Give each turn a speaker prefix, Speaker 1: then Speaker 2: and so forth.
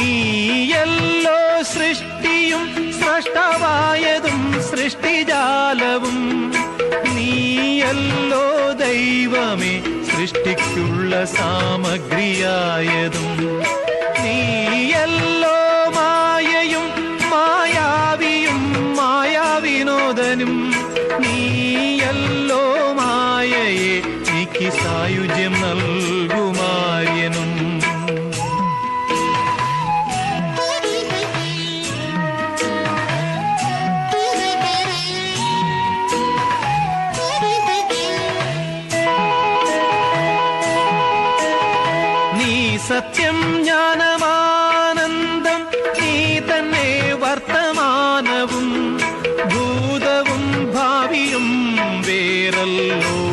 Speaker 1: നീയല്ലോ സൃഷ്ടിയും സ്രഷ്ടമായതും സൃഷ്ടിജാലവും. നീയല്ലോ ദൈവമേ സൃഷ്ടിക്കുള്ള സാമഗ്രിയായതും. നീയല്ലോ മായയും മായാവിയും മായാവിനോദനും. നീയല്ലോ മായയെ എനിക്ക് സായുജ്യം നൽകും സത്യം ജ്ഞാനമാനന്ദം നീ തന്നെ വർത്തമാനവും ഭൂതവും ഭാവിയും വേറല്ലോ.